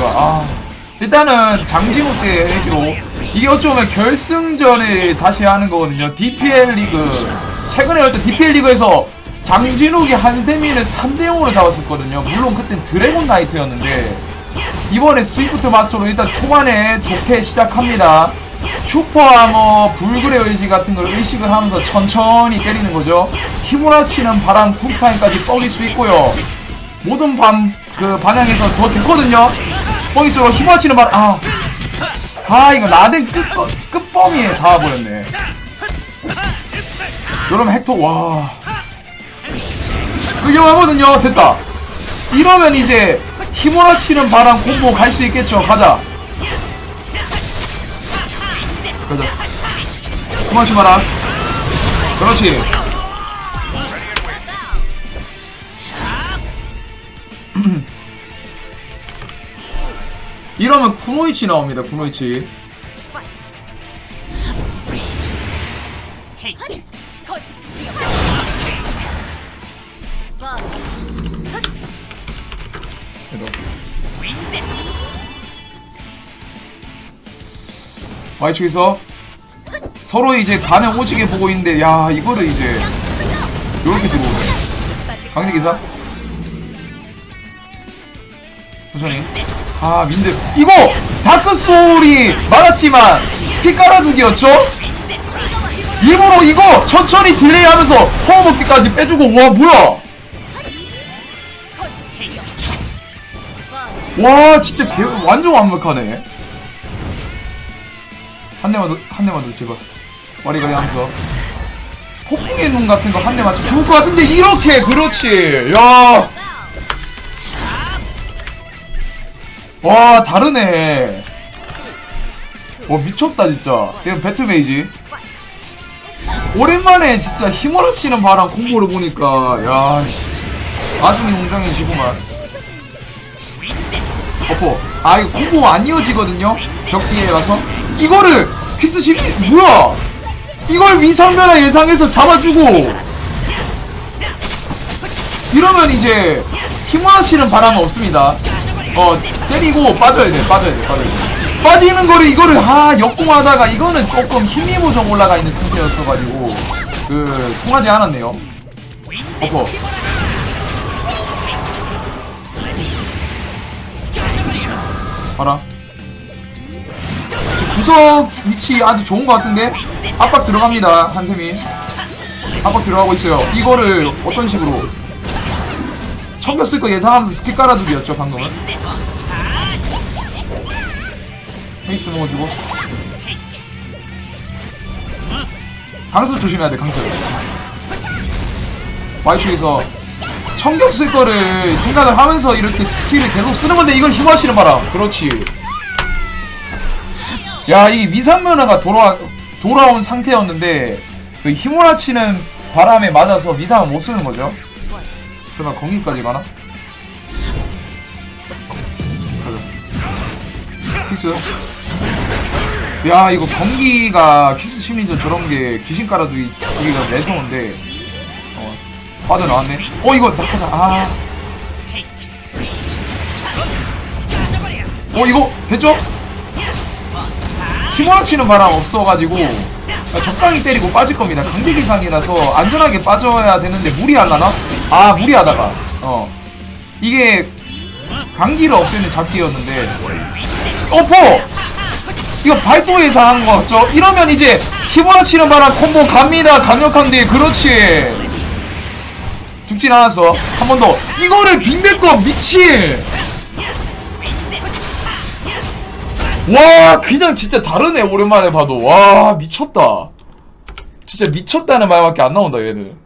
아, 일단은 장지구 때 애기로 이게 어쩌면 결승전을 다시 하는 거거든요. DPL 리그 최근에 어떤 DPL 리그에서 장진욱이 한세민을 3대 0으로 잡았었거든요. 물론 그땐 드래곤 나이트였는데 이번에 스위프트 마스터로 일단 초반에 좋게 시작합니다. 슈퍼 아머, 불굴의 의지 같은 걸 의식을 하면서 천천히 때리는 거죠. 휘몰아치는 바람 쿵타임까지 뻐길 수 있고요. 모든 반, 그 방향에서 더 좋거든요. 뻐기스로 휘몰아치는 바람, 아. 아, 이거 라덴 끝, 끝범위에 닿아버렸네. 여러분, 헥터, 와. 끌려가거든요. 됐다. 이러면 이제 휘몰아치는 바람 콤보 갈수 있겠죠. 가자. 가자. 휘몰아치 바람. 그렇지. 이러면 쿠노이치 나옵니다. 쿠노이치. 와 이쪽에서 서로 이제 반을 오지게 보고 있는데 야 이거를 이제 요렇게 들어오네. 강대기사. 천천히. 아 민들. 이거 다크소울이 많았지만 스킬 깔아두기였죠? 일부러 이거 천천히 딜레이하면서 퍼먹기까지 빼주고 와 뭐야? 와 진짜 개 완전 완벽하네 한 대만 더, 한 대만 더 제발 와리가리 하면서. 폭풍의 눈 같은 거 한 대만 더 죽을 것 같은데 이렇게! 그렇지! 야! 와 다르네. 와 미쳤다 진짜. 이건 배틀메이지. 오랜만에 진짜 힘으로 치는 바람 공모를 보니까 야 가슴이 웅장해지구만. 어퍼. 아 이거 공보 안 이어지거든요? 벽 뒤에 가서 이거를 퀴스 심이 뭐야? 이걸 위상변화 예상해서 잡아주고. 이러면 이제 힘으로 치는 바람은 없습니다. 어 때리고 빠져야 돼 빠져야 돼 빠져야 돼. 빠지는 거를 이거를 아 역공하다가 이거는 조금 힘이 무좀 올라가 있는 상태였어가지고 그 통하지 않았네요. 어퍼. 봐라 구석 위치 아주 좋은 것 같은데? 압박 들어갑니다 한샘이. 압박 들어가고 있어요. 이거를 어떤 식으로? 청겼을 거 예상하면서 스킬 깔아주기였죠 방금은. 페이스 먹어주고. 강습 조심해야 돼 강습. 청격 쓸 거를 생각을 하면서 이렇게 스킬을 계속 쓰는 건데 이걸 힘하시는 바람 그렇지 야, 이 위상면허가 돌아, 돌아온 상태였는데, 그 휘몰아치는 바람에 맞아서 위상을 못 쓰는 거죠. 설마 거기까지 가나? 가자. 키스. 야, 이거 경기가 키스 심리전 저런 게 귀신 깔아두기, 기가 매서운데, 어, 빠져나왔네. 어, 이거 낙하자. 아. 어, 이거, 됐죠? 휘몰아치는 바람 없어가지고 적당히 때리고 빠질 겁니다. 강제 기 상이라서 안전하게 빠져야 되는데 무리하려나? 아 무리하다가 어 이게 강기를 없애는 잡기였는데 어퍼 이거 발도 예상한 거 같죠? 이러면 이제 휘몰아치는 바람 콤보 갑니다. 강력한데 그렇지 죽진 않았어 한 번 더 이거를 빙백거 미친 와 그냥 진짜 다르네 오랜만에 봐도. 와 미쳤다. 진짜 미쳤다는 말밖에 안 나온다 얘는